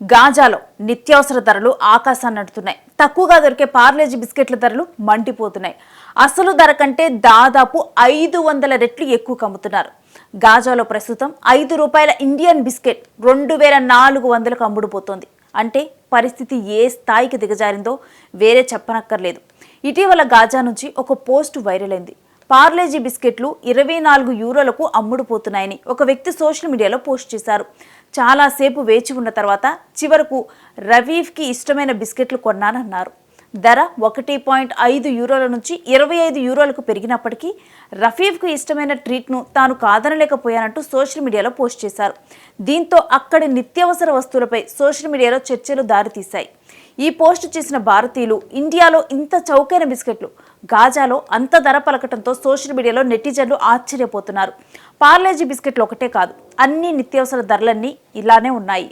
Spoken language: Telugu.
గాజాలో నిత్యావసర ధరలు ఆకాశాన్ని అంటున్నాయి తక్కువగా దొరికే పార్లేజీ బిస్కెట్ల ధరలు మండిపోతున్నాయి. అసలు ధర కంటే దాదాపు ఐదు వందల రెట్లు ఎక్కువ కమ్ముతున్నారు. గాజాలో ప్రస్తుతం ఐదు రూపాయల ఇండియన్ బిస్కెట్ రెండు వేల నాలుగు వందలకు అమ్ముడుపోతోంది. అంటే పరిస్థితి ఏ స్థాయికి దిగజారిందో వేరే చెప్పనక్కర్లేదు. ఇటీవల గాజా నుంచి ఒక పోస్ట్ వైరల్ అయింది. పార్లేజీ బిస్కెట్లు ఇరవై నాలుగు యూరోలకు అమ్ముడుపోతున్నాయని ఒక వ్యక్తి సోషల్ మీడియాలో పోస్ట్ చేశారు. చాలాసేపు వేచి ఉన్న తర్వాత చివరకు రవీఫ్కి ఇష్టమైన బిస్కెట్లు కొన్నానన్నారు. ధర ఒకటి పాయింట్ ఐదు యూరోల నుంచి ఇరవై ఐదు యూరోలకు పెరిగినప్పటికీ రఫీఫ్కు ఇష్టమైన ట్రీట్ను తాను కాదనలేకపోయానంటూ సోషల్ మీడియాలో పోస్ట్ చేశారు. దీంతో అక్కడి నిత్యావసర వస్తువులపై సోషల్ మీడియాలో చర్చలు దారితీశాయి. ఈ పోస్ట్ చేసిన భారతీయులు ఇండియాలో ఇంత చౌకైన బిస్కెట్లు గాజాలో అంత ధర పలకటంతో సోషల్ మీడియాలో నెటిజన్లు ఆశ్చర్యపోతున్నారు. పార్లేజీ బిస్కెట్లు ఒకటే కాదు అన్ని నిత్యావసర ధరలన్నీ ఇలానే ఉన్నాయి.